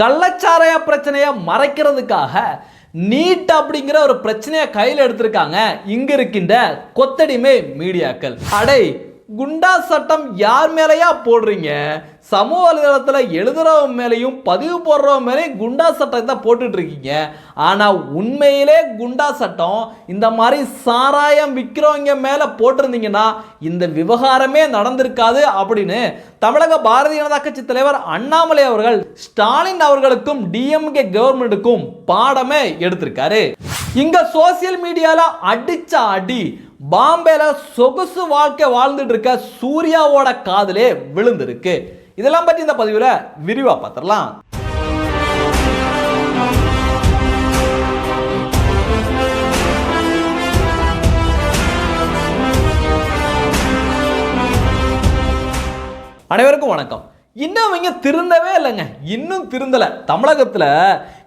கள்ளச்சாராய பிரச்சனையை மறைக்கிறதுக்காக நீட் அப்படிங்கிற ஒரு பிரச்சனையை கையில் எடுத்திருக்காங்க. இங்க இருக்கின்ற கொத்தடிமை மீடியாக்கள். அடை குண்டா சட்டம் யார் மேலேயா போடுறீங்க? சமூக வலைதளத்தில் எழுதுறவன் மேலேயும் பதிவு போடுறவன் மேலேயும் குண்டா சட்டம் தான் போட்டுட்ருக்கீங்க. ஆனால் உண்மையிலே குண்டா சட்டம் இந்த மாதிரி சாராயம் விற்கிறவங்க மேலே போட்டிருந்தீங்கன்னா இந்த விவகாரமே நடந்திருக்காது அப்படின்னு தமிழக பாரதிய ஜனதா கட்சி தலைவர் அண்ணாமலை அவர்கள் ஸ்டாலின் அவர்களுக்கும் டிஎம்கே கவர்மெண்ட்டுக்கும் பாடமே எடுத்திருக்காரு. இங்கே சோசியல் மீடியாவில் அடிச்ச அடி பாம்பேல சொகுசு வாழ்க்கை வாழ்ந்துட்டு இருக்க சூர்யாவோட காதலே விழுந்திருக்கு. இதெல்லாம் பற்றி இந்த பதிவில் விரிவாக பார்த்துடலாம் அனைவருக்கும் வணக்கம். இன்னும் இவங்க திருந்தவே இல்லைங்க. இன்னும் திருந்தலை. தமிழகத்தில்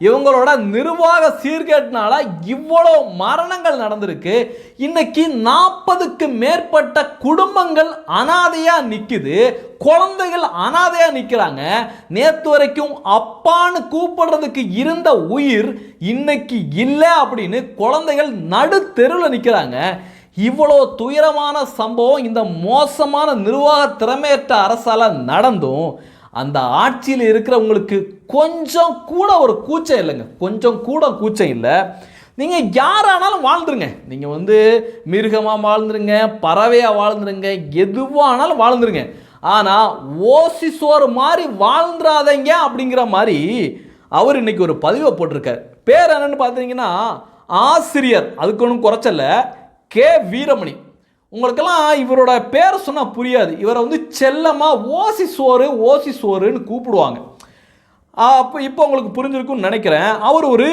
இவங்களோட நிர்வாக சீர்கேட்டினால இவ்வளோ மரணங்கள் நடந்திருக்கு. இன்னைக்கு நாற்பதுக்கு மேற்பட்ட குடும்பங்கள் அனாதையாக நிற்குது குழந்தைகள் அனாதையாக நிற்கிறாங்க நேற்று வரைக்கும் அப்பான்னு கூப்பிடுறதுக்கு இருந்த உயிர் இன்னைக்கு இல்லை அப்படின்னு குழந்தைகள் நடு தெருவில் நிற்கிறாங்க இவ்வளோ துயரமான சம்பவம் இந்த மோசமான நிர்வாக திறமையற்ற அரசால் நடந்தும் அந்த ஆட்சியில் இருக்கிறவங்களுக்கு கொஞ்சம் கூட ஒரு கூச்சம் இல்லைங்க. கொஞ்சம் கூட கூச்சம் இல்லை. நீங்கள் யாரானாலும் வாழ்ந்துருங்க. நீங்கள் வந்து மிருகமாக வாழ்ந்துருங்க பறவையாக வாழ்ந்துருங்க எதுவானாலும் வாழ்ந்துருங்க. ஆனால் ஓசி சோறு மாதிரி வாழ்ந்துடாதீங்க அப்படிங்கிற மாதிரி அவர் இன்னைக்கு ஒரு பதிவை போட்டிருக்கார். பேர் என்னன்னு பார்த்தீங்கன்னா ஆசிரியர். அதுக்கு ஒன்றும் குறைச்சல கே வீரமணி. உங்களுக்கெல்லாம் இவரோட பேர் சொன்னால் புரியாது. இவரை வந்து செல்லமாக ஓசி சோறு ஓசி சோறுன்னு கூப்பிடுவாங்க. அப்போ இப்போ உங்களுக்கு புரிஞ்சிருக்கும்னு நினைக்கிறேன். அவர் ஒரு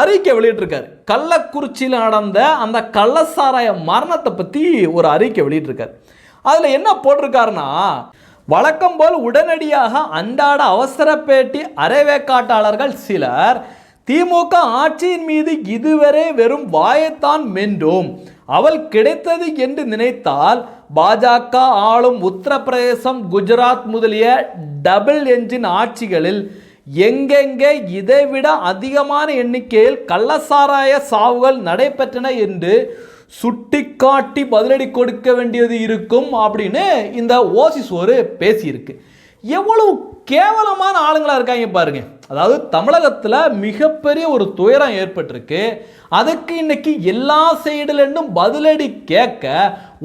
அறிக்கை வெளியிட்டிருக்காரு. கள்ளக்குறிச்சியில் நடந்த அந்த கள்ளசாராய மரணத்தை பற்றி ஒரு அறிக்கை வெளியிட்டிருக்காரு. அதில் என்ன போட்டிருக்காருன்னா வழக்கம் போல் உடனடியாக அன்றாட அவசர பேட்டி அரைவேக்காட்டாளர்கள் சிலர் திமுக ஆட்சியின் மீது இதுவரை வெறும் வாயைத்தான் மென்றோம். அவள் கிடைத்தது என்று நினைத்தால் பாஜக ஆளும் உத்தரப்பிரதேசம் குஜராத் முதலிய டபுள் என்ஜின் ஆட்சிகளில் எங்கெங்கே இதைவிட அதிகமான எண்ணிக்கையில் கள்ளசாராய சாவுகள் நடைபெற்றன என்று சுட்டிக்காட்டி பதிலடி கொடுக்க வேண்டியது இருக்கும் அப்படின்னு இந்த ஓசிஸ் ஒரு பேசியிருக்கு. எவ்வளவு கேவலமான ஆளுங்களாக இருக்காங்க பாருங்கள் அதாவது தமிழகத்தில் மிகப்பெரிய ஒரு துயரம் ஏற்பட்டிருக்கு. அதுக்கு இன்னைக்கு எல்லா சைடுலேருந்தும் பதிலடி கேட்க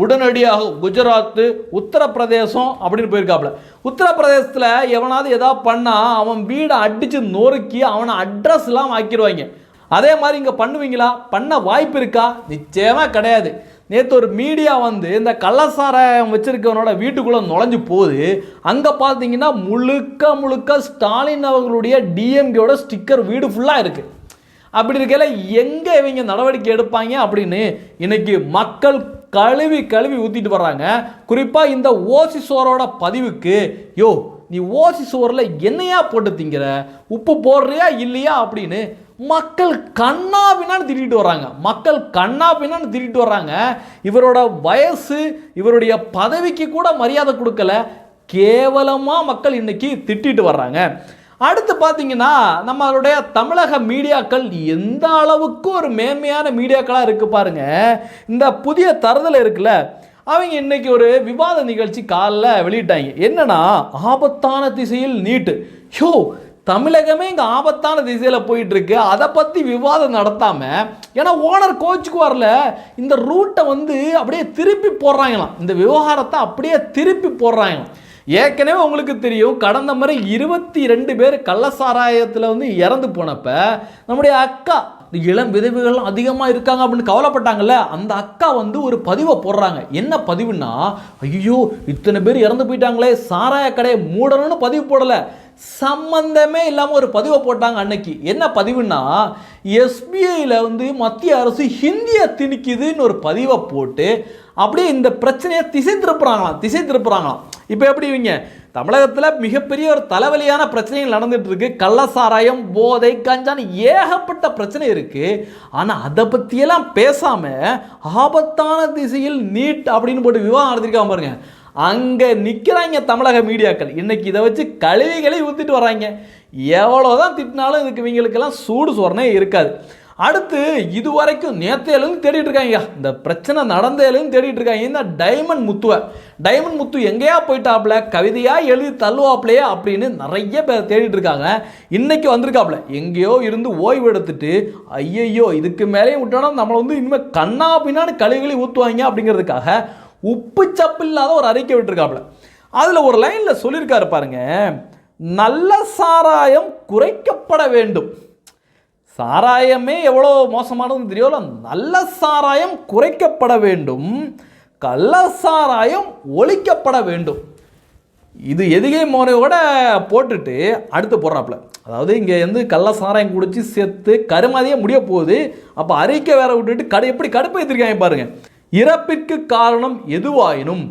உடனடியாக குஜராத்து உத்தரப்பிரதேசம் அப்படின்னு போயிருக்காப்புல. உத்தரப்பிரதேசத்தில் எவனாவது எதாவது பண்ணால் அவன் வீடை அடித்து நொறுக்கி அவனை அட்ரஸ்லாம் ஆக்கிடுவாங்க அதே மாதிரி இங்கே பண்ணுவீங்களா? பண்ண வாய்ப்பு இருக்கா? நிச்சயமாக கிடையாது. நேற்று ஒரு மீடியா வந்து இந்த கள்ளசாராயம் வச்சிருக்கவனோட வீட்டுக்குள்ளே நுழைஞ்சு போகுது அங்கே பார்த்தீங்கன்னா முழுக்க முழுக்க ஸ்டாலின் அவர்களுடைய டிஎம்கேயோட ஸ்டிக்கர் வீடு ஃபுல்லாக இருக்குது அப்படி இருக்கையில் எங்கே இவங்க நடவடிக்கை எடுப்பாங்க அப்படின்னு இன்னைக்கு மக்கள் கழுவி கழுவி ஊற்றிட்டு வர்றாங்க. குறிப்பாக இந்த ஓசி சோரோட பதிவுக்கு யோ நீ ஓசி சோரில் என்னையா போட்டு திங்கிற? உப்பு போடுறியா இல்லையா? அப்படின்னு மக்கள் கண்ணா பின்னான்னு திட்டிகிட்டு வர்றாங்க. மக்கள் கண்ணா பின்னான்னு திட்டிகிட்டு வர்றாங்க. இவரோட வயசு இவருடைய பதவிக்கு கூட மரியாதை கொடுக்கல. கேவலமாக மக்கள் இன்னைக்கு திட்டிட்டு வர்றாங்க. அடுத்து பார்த்தீங்கன்னா நம்மளுடைய தமிழக மீடியாக்கள் எந்த அளவுக்கு ஒரு மேன்மையான மீடியாக்களாக இருக்கு பாருங்க. இந்த புதிய தருதல் இருக்குல்ல அவங்க இன்னைக்கு ஒரு விவாத நிகழ்ச்சி காலில் வெளியிட்டாங்க. என்னன்னா ஆபத்தான திசையில் நீட்டு. யோ தமிழகமே இங்கே ஆபத்தான திசையில் போயிட்டுருக்கு. அதை பற்றி விவாதம் நடத்தாமல் ஏன்னா ஓனர் கோச்சுக்கு வரல இந்த ரூட்டை வந்து அப்படியே திருப்பி போடுறாங்களாம். இந்த விவகாரத்தை அப்படியே திருப்பி போடுறாங்களாம். ஏற்கனவே உங்களுக்கு தெரியும் கடந்த முறை இருபத்தி ரெண்டு பேர் கள்ளசாராயத்தில் வந்து இறந்து போனப்ப நம்முடைய அக்கா இளம் விதவைகள் அதிகமாக இருக்காங்க அப்படின்னு கவலைப்பட்டாங்கல்ல அந்த அக்கா வந்து ஒரு பதிவை போடுறாங்க. என்ன பதிவுன்னா ஐயோ இத்தனை பேர் இறந்து போயிட்டாங்களே சாராய கடையை மூடணும்னு பதிவு போடலை. சம்பந்தமே இல்லாமல் ஒரு பதிவை போட்டாங்க அன்னைக்கு. என்ன பதிவுன்னா எஸ்பிஐயில் வந்து மத்திய அரசு ஹிந்தியை திணிக்குதுன்னு ஒரு பதிவை போட்டு அப்படியே இந்த பிரச்சனையை திசை திருப்புறாங்களாம் திசை திருப்புறாங்களாம் இப்போ எப்படி இவங்க? தமிழகத்தில் மிகப்பெரிய ஒரு தலைவலியான பிரச்சனைகள் நடந்துட்டு இருக்கு கள்ளசாராயம் போதை கஞ்சான்னு ஏகப்பட்ட பிரச்சனை இருக்கு. ஆனால் அதை பற்றியெல்லாம் பேசாமல் ஆபத்தான திசையில் நீட் அப்படின்னு போட்டு விவாதம் நடத்திருக்காங்க பாருங்க. அங்கே நிற்கிறாங்க தமிழக மீடியாக்கள். இன்றைக்கி இதை வச்சு கழுவி கழுவி ஊற்றிட்டு வராங்க எவ்வளோதான் திட்டினாலும் இதுக்கு இவங்களுக்கெல்லாம் சூடு சொரணே இருக்காது. அடுத்து இது வரைக்கும் நேத்தையிலும் தேடிட்டு இருக்காங்க இந்த பிரச்சனை நடந்தேலும் தேடிட்டு இருக்காங்க. இந்த டைமண்ட் முத்துவை. டைமண்ட் முத்து எங்கேயா போயிட்டாப்ல கவிதையா எழுதி தள்ளுவாப்லையே அப்படின்னு நிறைய பேர் தேடிட்டு இருக்காங்க. இன்னைக்கு வந்திருக்காப்ல எங்கேயோ இருந்து ஓய்வு எடுத்துட்டு ஐயையோ இதுக்கு மேலேயும் விட்டோம்னா நம்மளை வந்து இனிமேல் கண்ணா பின்னான்னு கழுவி ஊற்றுவாங்க அப்படிங்கிறதுக்காக உப்பு சப்பு இல்லாத ஒரு அறிக்கை விட்டுருக்காப்புல. அதில் ஒரு லைனில் சொல்லியிருக்காரு பாருங்க நல்ல சாராயம் குறைக்கப்பட வேண்டும். சாராயமே எவ்வளோ மோசமானதுன்னு தெரியல நல்ல சாராயம் குறைக்கப்பட வேண்டும். கள்ள சாராயம் ஒழிக்கப்பட வேண்டும். இது எதுகை முறையோட போட்டுட்டு அடுத்து போடுறாப்புல. அதாவது இங்கே வந்து கள்ள சாராயம் குடித்து செத்து கருமாதியே முடிய போகுது. அப்போ அறிக்கை வேற விட்டுட்டு கடு எப்படி கடுப்பு ஏற்றிருக்காங்க பாருங்க. இறப்பிற்கு காரணம் எதுவாயினும்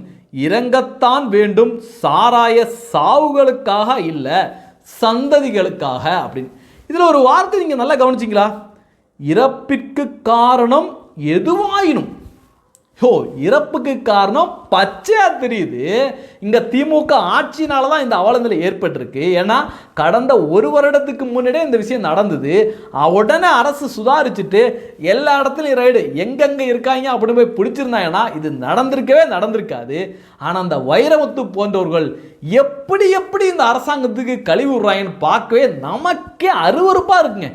இறங்கத்தான் வேண்டும் சாராய சாவுகளுக்காக இல்லை சந்ததிகளுக்காக அப்படின்னு. இதில் ஒரு வார்த்தை நீங்கள் நல்லா கவனிச்சிங்களா? இறப்பிற்கு காரணம் எதுவாயினும் ஸோ இறப்புக்கு காரணம் பச்சையாக தெரியுது இங்கே திமுக ஆட்சினால தான் இந்த அவலநிலை ஏற்பட்டிருக்கு. ஏன்னா கடந்த ஒரு வருடத்துக்கு முன்னாடியே இந்த விஷயம் நடந்தது. உடனே அரசு சுதாரிச்சுட்டு எல்லா இடத்துலையும் ரைடு எங்கெங்கே இருக்காங்க அப்படின்னு போய் பிடிச்சிருந்தாங்கன்னா இது நடந்திருக்கவே நடந்திருக்காது. ஆனால் அந்த வைரமுத்து போன்றவர்கள் எப்படி எப்படி இந்த அரசாங்கத்துக்கு கழிவு விடுறாங்கன்னு பார்க்கவே நமக்கே அருவருப்பாக இருக்குங்க.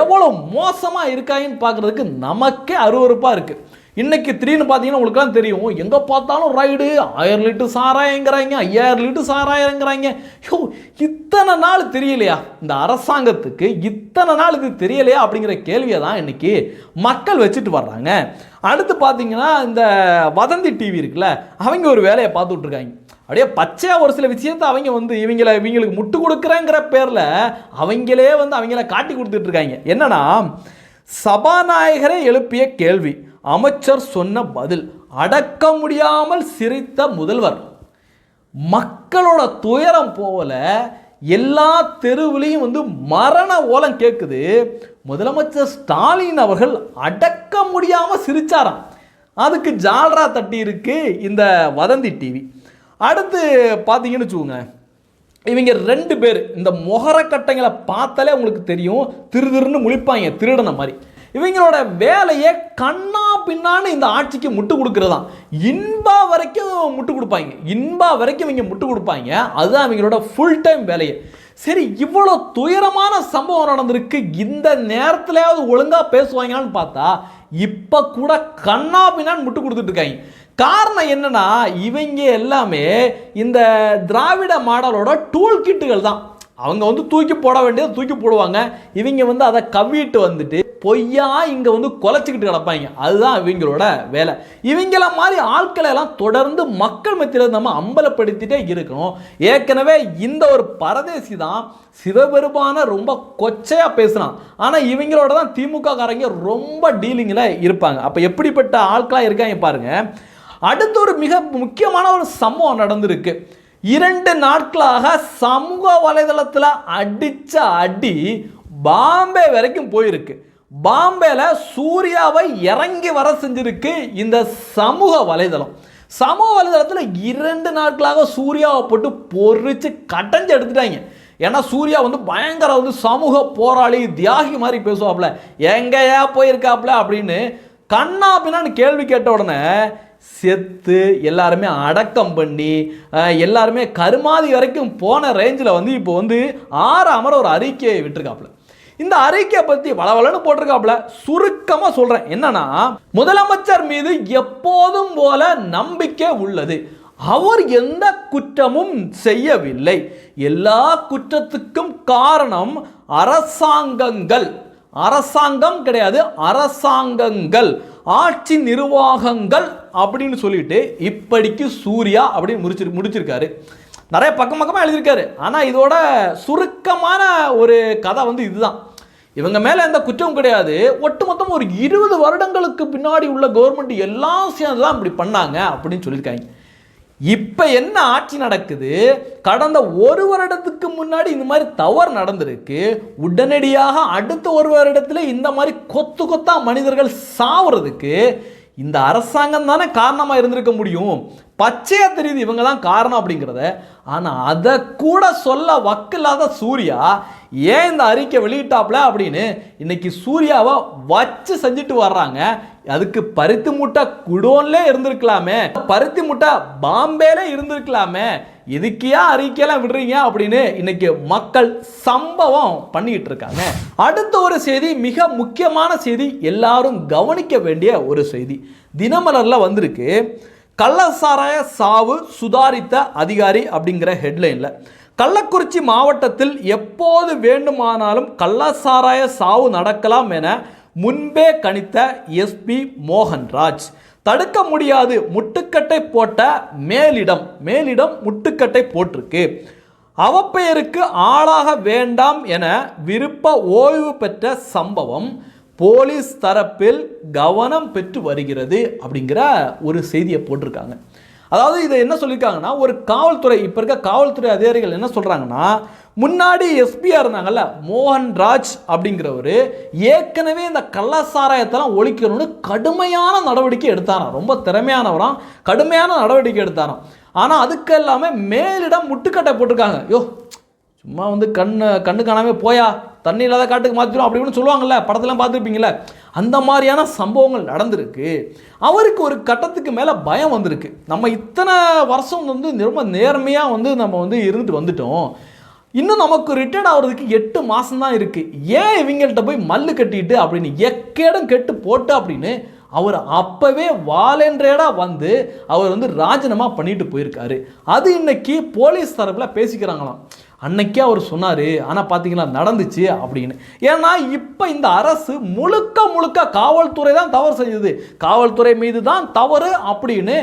எவ்வளோ மோசமாக இருக்காங்கன்னு பார்க்குறதுக்கு நமக்கே அருவருப்பாக இருக்குது இன்னைக்கு திடீர்னு பார்த்தீங்கன்னா உங்களுக்குலாம் தெரியும். எங்கே பார்த்தாலும் ரைடு ஆயிரம் லிட்டர் சாராயங்கிறாங்க ஐயாயிரம் லிட்டர் சாராயங்கிறாங்க. ஐயோ இத்தனை நாள் தெரியலையா? இந்த அரசாங்கத்துக்கு இத்தனை நாள் இது தெரியலையா அப்படிங்கிற கேள்வியை தான் இன்னைக்கு மக்கள் வச்சுட்டு வர்றாங்க. அடுத்து பார்த்தீங்கன்னா இந்த வதந்தி டிவி இருக்குல்ல அவங்க ஒரு வேலையை பார்த்துட்டு இருக்காங்க. அப்படியே பச்சையாக ஒரு சில விஷயத்தை அவங்க வந்து இவங்கள இவங்களுக்கு முட்டு கொடுக்குறேங்கிற பேரில் அவங்களே வந்து அவங்கள காட்டி கொடுத்துட்ருக்காங்க என்னென்னா சபாநாயகரே சபாநாயகரை எழுப்பிய கேள்வி. அமைச்சர் சொன்ன பதில் அடக்க முடியாமல் சிரித்த முதல்வர். மக்களோட துயரம் போல எல்லா தெருவுலையும் வந்து மரண ஓலம் கேட்குது முதலமைச்சர் ஸ்டாலின் அவர்கள் அடக்க முடியாமல் சிரிச்சாராம். அதுக்கு ஜால்ரா தட்டி இருக்கு இந்த வதந்தி டிவி. அடுத்து பார்த்தீங்கன்னு வச்சுக்கோங்க இவங்க ரெண்டு பேர் இந்த முகரக்கட்டைங்களை பார்த்தாலே உங்களுக்கு தெரியும் திரு திருன்னு முழிப்பாங்க திருடன மாதிரி. இவங்களோட வேலையே கண்ணா பின்னான்னு இந்த ஆட்சிக்கு முட்டு கொடுக்கறதாம் இன்பா வரைக்கும் முட்டு கொடுப்பாங்க. இன்பா வரைக்கும் இவங்க முட்டு கொடுப்பாங்க. அதுதான் இவங்களோட ஃபுல் டைம் வேலையை. சரி இவ்வளோ துயரமான சம்பவம் நடந்திருக்கு. இந்த நேரத்துலையாவது ஒழுங்காக பேசுவாங்களான்னு பார்த்தா இப்போ கூட கண்ணா பின்னான்னு முட்டு கொடுத்துட்டு இருக்காங்க. காரணம் என்னன்னா இவங்க எல்லாமே இந்த திராவிட மாடலோட டூல் கிட்டுகள் தான். அவங்க வந்து தூக்கி போட வேண்டியதை தூக்கி போடுவாங்க. இவங்க வந்து அதை கவ்விட்டு வந்துட்டு பொய்யா இங்கே வந்து குலைச்சிக்கிட்டு கிடப்பாங்க. அதுதான் இவங்களோட வேலை. இவங்கள மாதிரி ஆட்களை எல்லாம் தொடர்ந்து மக்கள் மத்தியில் நம்ம அம்பலப்படுத்திட்டே இருக்கணும். ஏற்கனவே இந்த ஒரு பரதேசி தான் சிவபெருமான ரொம்ப கொச்சையாக பேசுனான். ஆனால் இவங்களோட தான் திமுக காரங்க ரொம்ப டீலிங்கில் இருப்பாங்க. அப்போ எப்படிப்பட்ட ஆட்களாக இருக்காங்க பாருங்க. அடுத்து ஒரு மிக முக்கியமான ஒரு சம்பவம் நடந்திருக்கு. இரண்டு நாட்களாக சமூக வலைதளத்தில் அடித்த அடி பாம்பே வரைக்கும் போயிருக்கு. பாம்பேல சூர்யாவை இறங்கி வர செஞ்சிருக்கு இந்த சமூக வலைதளம். சமூக வலைதளத்தில் இரண்டு நாட்களாக சூர்யாவை போட்டு பொறிச்சு கட்டஞ்சு எடுத்துட்டாங்க. ஏன்னா சூர்யா வந்து பயங்கர வந்து சமூக போராளி தியாகி மாதிரி பேசுவாப்ல. எங்கேயா போயிருக்காப்ல அப்படின்னு கண்ணா பின்னான்னு கேள்வி கேட்ட உடனே செத்து எல்லாருமே அடக்கம் பண்ணி எல்லாருமே கருமாதி வரைக்கும் போன ரேஞ்சில் வந்து இப்போ வந்து ஆறு அமர ஒரு அறிக்கையை விட்டுருக்காப்புல இந்த அறிக்கையை பற்றி வளவலன்னு போட்டிருக்காப்புல சுருக்கமாக சொல்கிறேன் என்னன்னா முதலமைச்சர் மீது எப்போதும் போல நம்பிக்கை உள்ளது. அவர் எந்த குற்றமும் செய்யவில்லை. எல்லா குற்றத்துக்கும் காரணம் அரசாங்கங்கள். அரசாங்கம் கிடையாது அரசாங்கங்கள். ஆட்சி நிர்வாகங்கள் அப்படின்னு சொல்லிட்டு இப்படிக்கு சூர்யா அப்படின்னு முடிச்சிரு முடிச்சிருக்காரு. நிறைய பக்கம் பக்கமாக எழுதியிருக்காரு. ஆனால் இதோட சுருக்கமான ஒரு கதை வந்து இதுதான். இவங்க மேலே எந்த குற்றம் கிடையாது. ஒட்டுமொத்தம் ஒரு இருபது வருடங்களுக்கு பின்னாடி உள்ள கவர்மெண்ட் எல்லாம் சேர்ந்து தான் இப்படி பண்ணாங்க அப்படின்னு சொல்லியிருக்காங்க. இப்போ என்ன ஆட்சி நடக்குது? கடந்த ஒரு வருடத்துக்கு முன்னாடி இந்த மாதிரி தவறு நடந்திருக்கு. உடனடியாக அடுத்த ஒரு வருடத்தில் இந்த மாதிரி கொத்து கொத்தா மனிதர்கள் சாவுறதுக்கு இந்த அரசாங்கம் தானே காரணமாக இருந்திருக்க முடியும். பச்சையாக தெரியுது இவங்க தான் காரணம் அப்படிங்கிறத. ஆனால் அதை கூட சொல்ல வக்கில்லாத சூர்யா ஏன் இந்த அறிக்கை வெளியிட்டாப்ல அப்படின்னு இன்னைக்கு சூர்யாவை வச்சு செஞ்சுட்டு வர்றாங்க. அதுக்கு பருத்தி முட்டை குடோன்லே இருந்திருக்கலாமே. பருத்தி முட்டை பாம்பேல இருந்திருக்கலாமே. இதுக்கியா அறிக்கையெல்லாம் விடுறீங்க அப்படின்னு இன்னைக்கு மக்கள் சம்பவம் பண்ணிட்டு இருக்காங்க. அடுத்த ஒரு செய்தி மிக முக்கியமான செய்தி எல்லாரும் கவனிக்க வேண்டிய ஒரு செய்தி. தினமலர்ல வந்திருக்கு. கள்ளசாராய சாவு சுதாரித்த அதிகாரி அப்படிங்கிற ஹெட்லைனில் கள்ளக்குறிச்சி மாவட்டத்தில் எப்போது வேண்டுமானாலும் கள்ளசாராய சாவு நடக்கலாம் என முன்பே கணித்த எஸ்பி மோகன்ராஜ். தடுக்க முடியாது முட்டுக்கட்டை போட்ட மேலிடம் மேலிடம் முட்டுக்கட்டை போட்டிருக்கு. அவப்பெயருக்கு ஆளாக வேண்டாம் என விருப்ப ஓய்வு பெற்ற சம்பவம் போலீஸ் தரப்பில் கவனம் பெற்று வருகிறது அப்படிங்கிற ஒரு செய்தியை போட்டிருக்காங்க. அதாவது இதை என்ன சொல்லியிருக்காங்கன்னா ஒரு காவல்துறை இப்போ இருக்க காவல்துறை அதிகாரிகள் என்ன சொல்கிறாங்கன்னா முன்னாடி எஸ்பியாக இருந்தாங்கல்ல மோகன்ராஜ் அப்படிங்கிறவர் ஏற்கனவே இந்த கள்ளசாராயத்தெல்லாம் ஒழிக்கணும்னு கடுமையான நடவடிக்கை எடுத்தாராம். ரொம்ப திறமையானவராம் கடுமையான நடவடிக்கை எடுத்தாராம். ஆனால் அதுக்கு எல்லாமே மேலிடம் முட்டுக்கட்டை போட்டிருக்காங்க. யோ சும்மா வந்து கண்ணு கண்ணு காணாமல் போயா? தண்ணி இல்லாத காட்டுக்கு மாற்றிடும் அப்படி இப்படின்னு சொல்லுவாங்கல்ல படத்தெல்லாம் பார்த்துருப்பீங்களே அந்த மாதிரியான சம்பவங்கள் நடந்திருக்கு. அவருக்கு ஒரு கட்டத்துக்கு மேலே பயம் வந்திருக்கு. நம்ம இத்தனை வருஷம் வந்து ரொம்ப நேர்மையாக வந்து நம்ம வந்து இருந்துட்டு வந்துட்டோம். இன்னும் நமக்கு ரிட்டையர்ட் ஆகிறதுக்கு எட்டு மாதம் தான் இருக்குது ஏன் இவங்கள்ட்ட போய் மல்லு கட்டிட்டு அப்படின்னு எக்கேடம் கெட்டு போட்டு அப்படின்னு அவர் அப்போவே வாலண்டரேடா வந்து அவர் வந்து ராஜினாமா பண்ணிட்டு போயிருக்காரு. அது இன்னைக்கு போலீஸ் தரப்பில் பேசிக்கிறாங்களாம். அன்னைக்கே அவர் சொன்னார் ஆனால் பார்த்தீங்களா நடந்துச்சு அப்படின்னு. ஏன்னா இப்போ இந்த அரசு முழுக்க முழுக்க காவல்துறை தான் தவறு செஞ்சது. காவல்துறை மீது தான் தவறு அப்படின்னு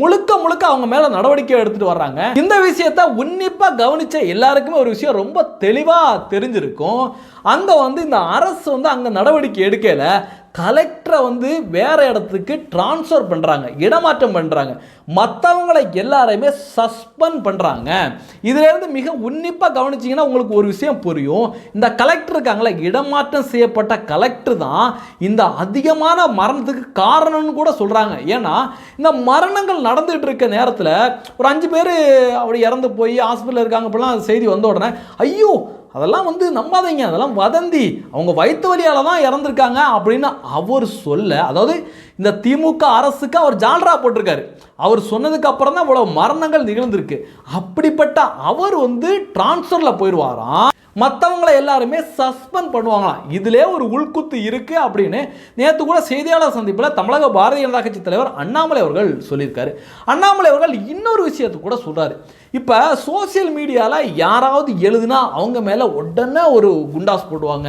முழுக்க முழுக்க அவங்க மேலே நடவடிக்கை எடுத்துகிட்டு வர்றாங்க. இந்த விஷயத்த உன்னிப்பாக கவனித்த எல்லாருக்குமே ஒரு விஷயம் ரொம்ப தெளிவாக தெரிஞ்சிருக்கும். அங்கே வந்து இந்த அரசு வந்து அங்கே நடவடிக்கை எடுக்கலை. கலெக்டரை வந்து வேறு இடத்துக்கு டிரான்ஸ்ஃபர் பண்ணுறாங்க இடமாற்றம் பண்ணுறாங்க மற்றவங்களை எல்லாரையுமே சஸ்பெண்ட் பண்ணுறாங்க இதுலேருந்து மிக உன்னிப்பாக கவனிச்சிங்கன்னா உங்களுக்கு ஒரு விஷயம் புரியும். இந்த கலெக்டர் இருக்காங்களே இடமாற்றம் செய்யப்பட்ட கலெக்டர் தான் இந்த அதிகமான மரணத்துக்கு காரணம்னு கூட சொல்கிறாங்க ஏன்னா இந்த மரணங்கள் நடந்துகிட்டு இருக்க நேரத்தில் ஒரு அஞ்சு பேர் அப்படி இறந்து போய் ஹாஸ்பிட்டலில் இருக்காங்க அப்படிலாம் செய்தி வந்த உடனே ஐயோ அதெல்லாம் வந்து நம்பாதீங்க. அதெல்லாம் வதந்தி. அவங்க வயிற்று வழியால் தான் இறந்துருக்காங்க. அப்படின்னு அவர் சொல்ல அதாவது இந்த திமுக அரசுக்கு அவர் ஜால்ரா போட்டிருக்காரு. அவர் சொன்னதுக்கு அப்புறம் தான் இவ்வளவு மரணங்கள் நிகழ்ந்திருக்கு. அப்படிப்பட்ட அவர் வந்து டிரான்ஸ்ஃபரில் போயிடுவாராம். மற்றவங்களை எல்லாருமே சஸ்பெண்ட் பண்ணுவாங்களாம். இதிலே ஒரு உள்குத்து இருக்கு அப்படின்னு நேற்று கூட செய்தியாளர் சந்திப்பில் தமிழக பாரதிய ஜனதா கட்சி தலைவர் அண்ணாமலை அவர்கள் சொல்லியிருக்காரு. அண்ணாமலை அவர்கள் இன்னொரு விஷயத்தை கூட சொல்றாரு. இப்போ சோசியல் மீடியாவில் யாராவது எழுதுனா அவங்க மேலே உடனே ஒரு குண்டாஸ் போடுவாங்க.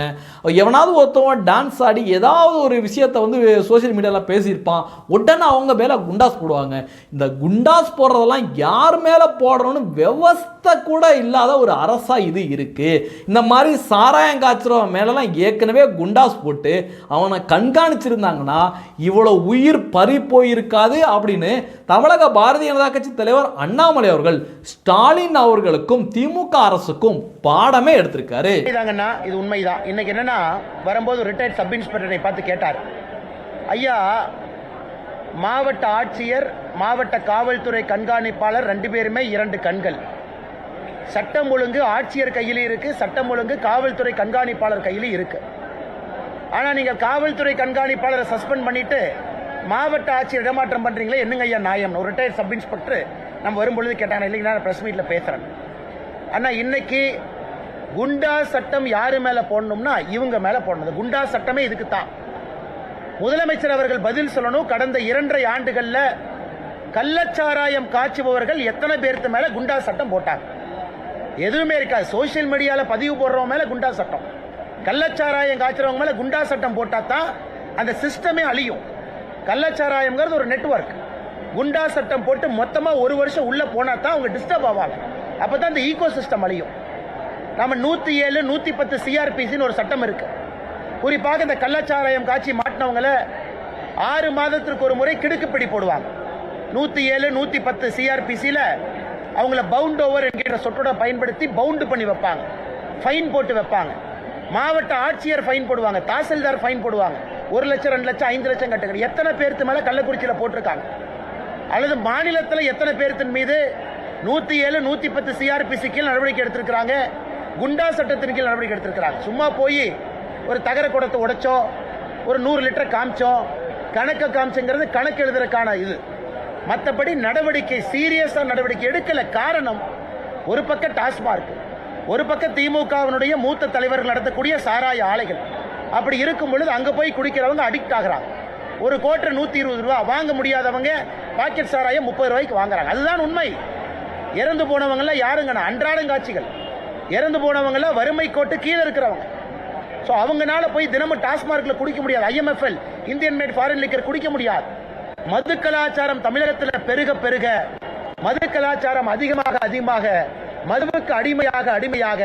எவனாவது ஒருத்தவன் டான்ஸ் ஆடி ஏதாவது ஒரு விஷயத்தை வந்து சோசியல் மீடியாவில் பேசியிருப்பான். உடனே அவங்க மேலே குண்டாஸ் போடுவாங்க. இந்த குண்டாஸ் போடுறதெல்லாம் யார் மேலே போடணும்னு விவஸ்தை கூட இல்லாத ஒரு அரசாக இது இருக்குது இந்த மாதிரி சாராயம் காய்ச்சறவன் மேலெலாம் ஏற்கனவே குண்டாஸ் போட்டு அவனை கண்காணிச்சிருந்தாங்கன்னா இவ்வளோ உயிர் பறி போயிருக்காது அப்படின்னு தமிழக பாரதிய ஜனதா கட்சி தலைவர் அண்ணாமலை அவர்கள் ஸ்டாலின் அவர்களுக்கும் திமுக அரசுக்கும் பாடமே எடுத்திருக்காரு. இதாங்கன்னா இது உண்மைதான். இன்னைக்கு என்னன்னா வரும்போது ரிட்டையர்ட் சப் இன்ஸ்பெக்டரை பார்த்து கேட்டார். ஐயா மாவட்ட ஆட்சியர் மாவட்ட காவல்துறை கண்காணிப்பாளர் ரெண்டு பேருமே இரண்டு கண்கள். சட்டம் ஒழுங்கு ஆட்சியர் கையிலும் இருக்கு சட்டம் ஒழுங்கு காவல்துறை கண்காணிப்பாளர் கையிலும் இருக்கு. ஆனா நீங்க காவல்துறை கண்காணிப்பாளரை சஸ்பெண்ட் பண்ணிட்டு மாவட்ட ஆட்சியர் இடமாற்றம் பண்றீங்களே என்னங்க ஐயா நியாயம்? ஒரு ரிட்டையர்ட் சப் இன்ஸ்பெக்டர் நம்ம வரும்பொழுது கேட்டாங்க இல்லைங்க நான் ப்ரெஸ் மீட்டில் பேசுகிறேன் ஆனால் இன்னைக்கு குண்டா சட்டம் யார் மேலே போடணும்னா இவங்க மேலே போடணும். குண்டா சட்டமே இதுக்கு தான் முதலமைச்சர் அவர்கள் பதில் சொல்லணும். கடந்த இரண்டரை ஆண்டுகளில் கள்ளச்சாராயம் காய்ச்சுபவர்கள் எத்தனை பேர்த்து மேலே குண்டா சட்டம் போட்டாங்க? எதுவுமே இருக்காது. சோசியல் மீடியாவில் பதிவு போடுறவங்க மேலே குண்டா சட்டம். கள்ளச்சாராயம் காய்ச்சறவங்க மேலே குண்டா சட்டம் போட்டால் தான் அந்த சிஸ்டமே அழியும். கள்ளச்சாராயம்ங்கிறது ஒரு நெட்வொர்க் குண்டா சட்டம் போட்டு மொத்தமாக ஒரு வருஷம் உள்ளே போனால் தான் அவங்க டிஸ்டர்ப் ஆவாங்க. அப்போ தான் இந்த ஈகோ சிஸ்டம் அழியும். நம்ம நூற்றி ஏழு நூற்றி பத்து சிஆர்பிசின்னு ஒரு சட்டம் இருக்குது குறிப்பாக இந்த கள்ளச்சாராயம் காட்சி மாட்டினவங்கள ஆறு மாதத்திற்கு ஒரு முறை கிடுக்குப்பிடி போடுவாங்க. நூற்றி ஏழு நூற்றி பத்து சிஆர்பிசியில் அவங்கள பவுண்ட் ஓவர் என்கிற சொற்றோட பயன்படுத்தி பவுண்டு பண்ணி வைப்பாங்க. ஃபைன் போட்டு வைப்பாங்க. மாவட்ட ஆட்சியர் ஃபைன் போடுவாங்க. தாசில்தார் ஃபைன் போடுவாங்க. ஒரு லட்சம் ரெண்டு லட்சம் ஐந்து லட்சம் கட்டுங்க எத்தனை பேருக்கு மேலே கள்ளக்குறிச்சியில் போட்டிருக்காங்க? அல்லது மாநிலத்தில் எத்தனை பேர்த்தின் மீது நூத்தி ஏழு நூத்தி பத்து சிஆர்பிசி கீழ் நடவடிக்கை எடுத்திருக்கிறாங்க? குண்டா சட்டத்தின் கீழ் நடவடிக்கை எடுத்திருக்கிறாங்க. சும்மா போய் ஒரு தகர குடத்தை உடைச்சோம் ஒரு நூறு லிட்டர் காமிச்சோம் கணக்கை காமிச்சுங்கிறது கணக்கு எழுதுறதுக்கான இது. மற்றபடி நடவடிக்கை சீரியஸாக நடவடிக்கை எடுக்கல. காரணம் ஒரு பக்கம் டாஸ்மார்க் ஒரு பக்கம் திமுகவினுடைய மூத்த தலைவர்கள் நடத்தக்கூடிய சாராய ஆலைகள். அப்படி இருக்கும் பொழுது அங்கே போய் குடிக்கிறவங்க அடிக்ட் ஆகுறாங்க. ஒரு கோட்டை நூற்றி இருபது ரூபா வாங்க முடியாதவங்க பாக்கெட் சாராயம் முப்பது ரூபாய்க்கு வாங்குறாங்க. அதுதான் உண்மை. இறந்து போனவங்கள யாருங்கண்ணா? அன்றாடங்காட்சிகள் இறந்து போனவங்கள வறுமை கோட்டு கீழே இருக்கிறவங்க. ஸோ அவங்கனால போய் தினமும் டாஸ்மார்க்ல குடிக்க முடியாது. IMFL Indian made foreign liquor குடிக்க முடியாது. மது கலாச்சாரம் தமிழகத்தில் பெருக பெருக மது கலாச்சாரம் அதிகமாக அதிகமாக மதுவுக்கு அடிமையாக அடிமையாக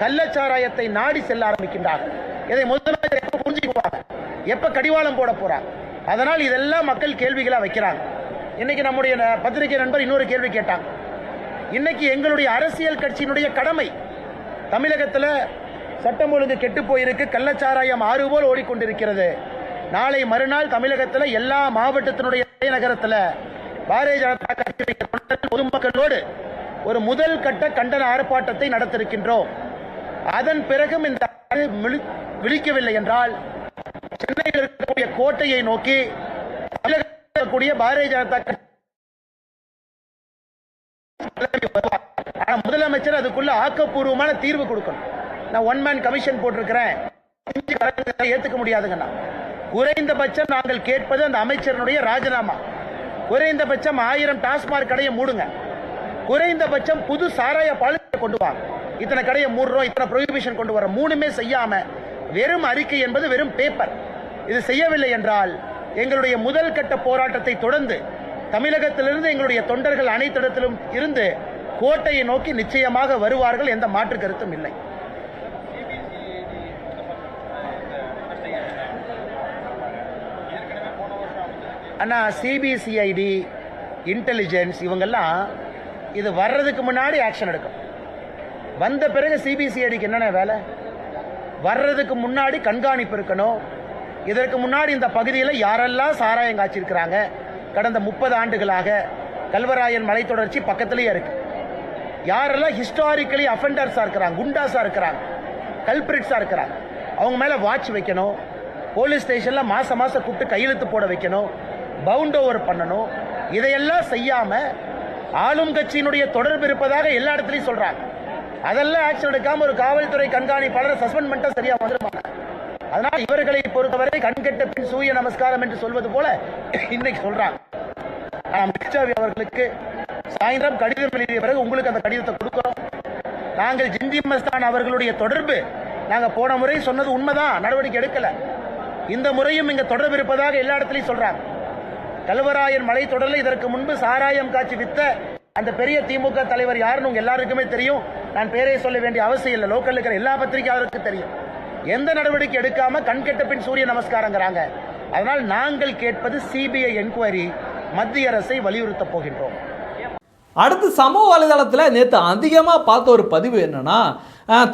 கள்ளச்சாராயத்தை நாடி செல்ல ஆரம்பிக்கின்றார்கள். இதை முதலமைச்சர் எப்ப புரிஞ்சுக்குவாங்க? எப்ப கடிவாளம் போட போறாங்க அதனால் இதெல்லாம் மக்கள் கேள்விகளாக வைக்கிறாங்க. இன்னைக்கு நம்முடைய பத்திரிகை நண்பர் இன்னொரு கேள்வி கேட்டாங்க. இன்னைக்கு எங்களுடைய அரசியல் கட்சியினுடைய கடமை தமிழகத்தில் சட்டம் ஒழுங்கு கெட்டு போயிருக்கு கள்ளச்சாராயம் ஆறு போல் ஓடிக்கொண்டிருக்கிறது. நாளை மறுநாள் தமிழகத்தில் எல்லா மாவட்டத்தினுடைய தலைநகரத்தில் பாரதிய ஜனதா கட்சியுடைய பொதுமக்களோடு ஒரு முதல் கட்ட கண்டன ஆர்ப்பாட்டத்தை நடத்திருக்கின்றோம். அதன் பிறகும் இந்த விழிக்கவில்லை என்றால் சென்னையில் இருக்கக்கூடிய கோட்டையை நோக்கி தமிழக இருக்கக்கூடிய பாரதிய ஜனதா கட்சி முதலமைச்சர் அதுக்குள்ள ஆக்கப்பூர்வமான தீர்வு கொடுக்கணும். நான் ஒன் மேன் கமிஷன் போட்டிருக்கிறேன். ஏத்துக்க முடியாதுங்கண்ணா குறைந்தபட்சம் நாங்கள் கேட்பது அந்த அமைச்சருடைய ராஜினாமா. குறைந்தபட்சம் ஆயிரம் டாஸ்மாக் கடையை மூடுங்க. குறைந்தபட்சம் புது சாராய பாலிசி கொண்டு வாங்க இத்தனை கடையை மூடுறோம் இத்தனை ப்ரொஹிபிஷன் கொண்டு வர மூணுமே செய்யாம வெறும் அறிக்கை என்பது வெறும் பேப்பர் இது செய்யவில்லை என்றால் எங்களுடைய முதல் கட்ட போராட்டத்தை தொடர்ந்து தமிழகத்திலிருந்து எங்களுடைய தொண்டர்கள் அனைத்திடத்திலும் இருந்து கோட்டையை நோக்கி நிச்சயமாக வருவார்கள் எந்த மாற்று கருத்தும் இல்லை. அண்ணா சிபிசிஐடி இன்டெலிஜென்ஸ் இவங்கெல்லாம் இது வர்றதுக்கு முன்னாடி ஆக்ஷன் எடுக்கும். வந்த பிறகு சிபிசிஐடிக்கு என்னென்ன வேலை? வர்றதுக்கு முன்னாடி கண்காணிப்பு இருக்கணும். இதற்கு முன்னாடி இந்த பகுதியில் யாரெல்லாம் சாராயம் காய்ச்சிருக்கிறாங்க? கடந்த முப்பது ஆண்டுகளாக கல்வராயன் மலை தொடர்ச்சி பக்கத்திலேயே இருக்கு. யாரெல்லாம் ஹிஸ்டாரிக்கலி அஃபெண்டர்ஸாக இருக்கிறாங்க குண்டாஸாக இருக்கிறாங்க கல்பிரிட்ஸாக இருக்கிறாங்க அவங்க மேலே வாட்ச் வைக்கணும் போலீஸ் ஸ்டேஷனில் மாதம் மாதம் கூப்பிட்டு கையெழுத்து போட வைக்கணும் பவுண்ட் ஓவர் பண்ணணும் இதையெல்லாம் செய்யாமல் ஆளும் கட்சியினுடைய தொடர்பு இருப்பதாக எல்லா இடத்துலையும் சொல்கிறாங்க அதெல்லாம் ஆக்ஷன் எடுக்காமல் ஒரு காவல்துறை கண்காணிப்பாளரை சஸ்பெண்ட் பண்ணிட்டா சரியாக வந்துருமாங்க அதனால இவர்களை பொறுத்தவரை கண்கெட்ட பின் சூரிய நமஸ்காரம் என்று சொல்வது போல இன்னைக்கு சொல்றாங்க. ஆனா அவர்களுக்கு சாயந்தரம் கடிதம் எழுதிய பிறகு உங்களுக்கு அந்த கடிதத்தை கொடுக்கிறோம். நாங்கள் ஜிந்தி மஸ்தான் அவர்களுடைய தொடர்பு நாங்க போன முறை சொன்னது உண்மைதான் நடவடிக்கை எடுக்கல. இந்த முறையும் இங்க தொடர்பு இருப்பதாக எல்லா இடத்துலையும் சொல்றாங்க. கல்வராயன் மலை தொடரில் இதற்கு முன்பு சாராயம் காட்சி வித்த அந்த பெரிய திமுக தலைவர் யாருன்னு உங்க எல்லாருக்குமே தெரியும். நான் பேரை சொல்ல வேண்டிய அவசியம் இல்லை. லோக்கல் இருக்கிற எல்லா பத்திரிகையாளருக்கும் தெரியும். எந்த நடவடிக்கை எடுக்காம கண்கெட்ட பின் சூரிய நமஸ்காரங்கிறாங்க. அதனால் நாங்கள் கேட்பது சிபிஐ என்கொயரி மத்திய அரசை வலியுறுத்த போகின்றோம். அடுத்து சமூக வலைதளத்தில் நேற்று அதிகமாக பார்த்த ஒரு பதிவு என்னன்னா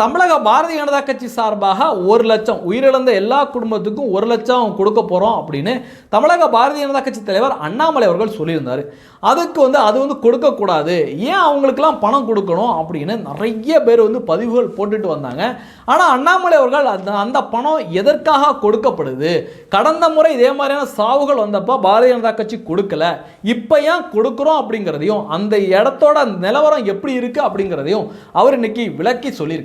தமிழக பாரதிய ஜனதா கட்சி சார்பாக ஒரு லட்சம் உயிரிழந்த எல்லா குடும்பத்துக்கும் ஒரு லட்சம் கொடுக்க போகிறோம் அப்படின்னு தமிழக பாரதிய ஜனதா கட்சி தலைவர் அண்ணாமலை அவர்கள் சொல்லியிருந்தார். அதுக்கு வந்து அது வந்து கொடுக்கக்கூடாது ஏன் அவங்களுக்கெல்லாம் பணம் கொடுக்கணும் அப்படின்னு நிறைய பேர் வந்து பதிவுகள் போட்டுட்டு வந்தாங்க. ஆனால் அண்ணாமலை அவர்கள் அந்த அந்த பணம் எதற்காக கொடுக்கப்படுது? கடந்த முறை இதே மாதிரியான சாவுகள் வந்தப்போ பாரதிய ஜனதா கட்சி கொடுக்கல. இப்போ ஏன் கொடுக்குறோம் அப்படிங்கிறதையும் அந்த இடத்தோட நிலவரம் எப்படி இருக்குது அப்படிங்கிறதையும் அவர் இன்னைக்கு விளக்கி சொல்லியிருக்காரு.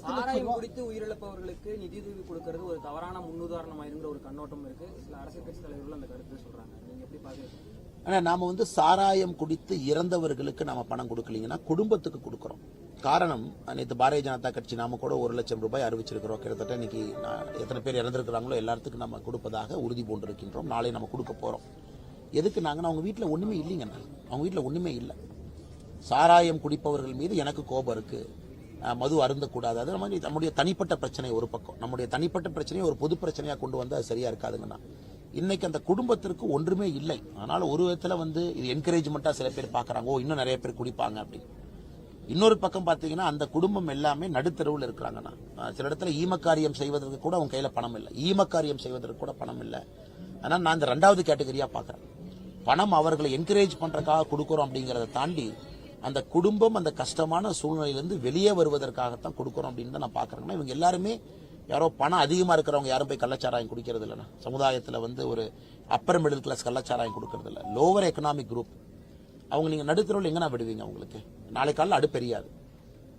சாராயம் குடித்து உயிரிழப்பவர்களுக்கு நிதியுதவி கொடுக்கறது ஒரு தவறான முன்னுதாரணமாயிருங்கிற ஒரு கண்ணோட்டம் இருக்கு. சில அரசியல் கட்சி தலைவர்கள் அந்த கருத்து சொல்றாங்க. நீங்க எப்படி பாக்குறீங்க ஆனா நாம வந்து சாராயம் குடித்து இறந்தவர்களுக்கு நாம பணம் கொடுக்கலீங்கன்னா குடும்பத்துக்கு கொடுக்கறோம். காரணம் நேற்று பாரதிய ஜனதா கட்சி நாம கூட ஒரு லட்சம் ரூபாய் அறிவிச்சிருக்கிறோம். கிட்டத்தட்ட இன்னைக்கு எத்தனை பேர் இறந்திருக்கிறாங்களோ எல்லாத்துக்கும் நம்ம கொடுப்பதாக உறுதி பூண்டிருக்கின்றோம். நாளை நம்ம கொடுக்க போறோம். எதுக்கு நாங்கன்னா அவங்க வீட்டில் ஒண்ணுமே இல்லைங்கண்ணா அவங்க வீட்டில் ஒண்ணுமே இல்லை. சாராயம் குடிப்பவர்கள் மீது எனக்கு கோபம் இருக்கு. அஹ் மது அருந்தக்கூடாது. அது நம்ம நம்முடைய தனிப்பட்ட பிரச்சனை ஒரு பக்கம். நம்முடைய தனிப்பட்ட பிரச்சனையை ஒரு பொது பிரச்சனையாக கொண்டு வந்தால் அது சரியாக இருக்காதுங்கண்ணா இன்னைக்கு அந்த குடும்பத்திற்கு ஒன்றுமே இல்லை. அதனால் ஒரு விதத்தில் வந்து இது என்கரேஜ்மெண்ட்டாக சில பேர் பார்க்குறாங்க ஓ இன்னும் நிறைய பேர் குடிப்பாங்க அப்படின்னு. இன்னொரு பக்கம் பார்த்தீங்கன்னா அந்த குடும்பம் எல்லாமே நடுத்தருவில் இருக்கிறாங்கண்ணா சில இடத்துல ஈமக்காரியம் செய்வதற்கு கூட அவங்க கையில் பணம் இல்லை. ஈமக்காரியம் செய்வதற்கு கூட பணம் இல்லை. ஆனால் நான் இந்த ரெண்டாவது கேட்டகரியாக பார்க்குறேன் பணம் அவர்களை என்கரேஜ் பண்ணுறக்காக கொடுக்குறோம் அப்படிங்கிறத தாண்டி அந்த குடும்பம் அந்த கஷ்டமான சூழ்நிலையிலேருந்து வெளியே வருவதற்காகத்தான் கொடுக்குறோம் அப்படின்னு தான் நான் பாக்குறேன்னா இவங்க எல்லாருமே யாரோ பணம் அதிகமாக இருக்கிறவங்க யாரும் போய் கள்ளச்சாராயம் குடிக்கிறது இல்லைன்னா சமுதாயத்தில் வந்து ஒரு அப்பர் மிடில் கிளாஸ் கள்ளச்சாராயம் கொடுக்கறது இல்லை. லோவர் எக்கனாமிக் குரூப் அவங்க நீங்கள் நடுத்தரவில் எங்கன்னா விடுவீங்க அவங்களுக்கு. நாளை காலையில் அடுப்பெரியாது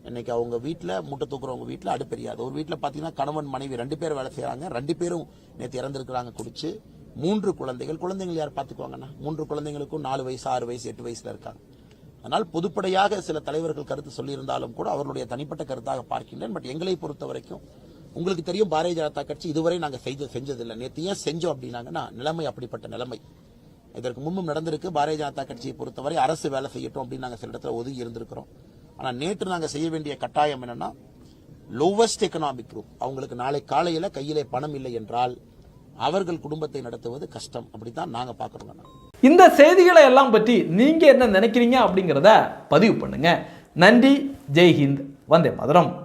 இன்னைக்கு அவங்க வீட்டில் மூட்டை தூக்குறவங்க வீட்டில் அடுப்பெரியாது ஒரு வீட்டில் பார்த்தீங்கன்னா கணவன் மனைவி ரெண்டு பேர் வேலை செய்கிறாங்க ரெண்டு பேரும் நேற்று இறந்துருக்குறாங்க குடிச்சு. மூன்று குழந்தைகள். குழந்தைகள் யார் பார்த்துக்குவாங்கண்ணா மூன்று குழந்தைங்களுக்கும் நாலு வயசு ஆறு வயசு எட்டு வயசில் இருக்காங்க. அதனால் பொதுப்படையாக சில தலைவர்கள் கருத்து சொல்லியிருந்தாலும் கூட அவர்களுடைய தனிப்பட்ட கருத்தாக பார்க்கின்றேன். பட் எங்களை பொறுத்த வரைக்கும் உங்களுக்கு தெரியும் பாரதிய ஜனதா கட்சி இதுவரை நாங்கள் செய்த செஞ்சதில்லை. நேற்று ஏன் செஞ்சோம் அப்படின்னாங்கன்னா நிலைமை அப்படிப்பட்ட நிலைமை. இதற்கு முன்பும் நடந்திருக்கு. பாரதிய ஜனதா கட்சியை பொறுத்தவரை அரசு வேலை செய்யட்டும் அப்படின்னு நாங்கள் சில இடத்துல ஒதுங்கி இருந்திருக்கிறோம். ஆனால் நேற்று நாங்கள் செய்ய வேண்டிய கட்டாயம் என்னன்னா லோவஸ்ட் எக்கனாமிக் குரூப் அவங்களுக்கு நாளை காலையில் கையிலே பணம் இல்லை என்றால் அவர்கள் குடும்பத்தை நடத்துவது கஷ்டம். அப்படித்தான் நாங்கள் பார்க்குறோங்க இந்த செய்திகளை எல்லாம் பற்றி நீங்கள் என்ன நினைக்கிறீங்க அப்படிங்கிறத பதிவு பண்ணுங்க. நன்றி. ஜெய்ஹிந்த். வந்தே மதுரம்.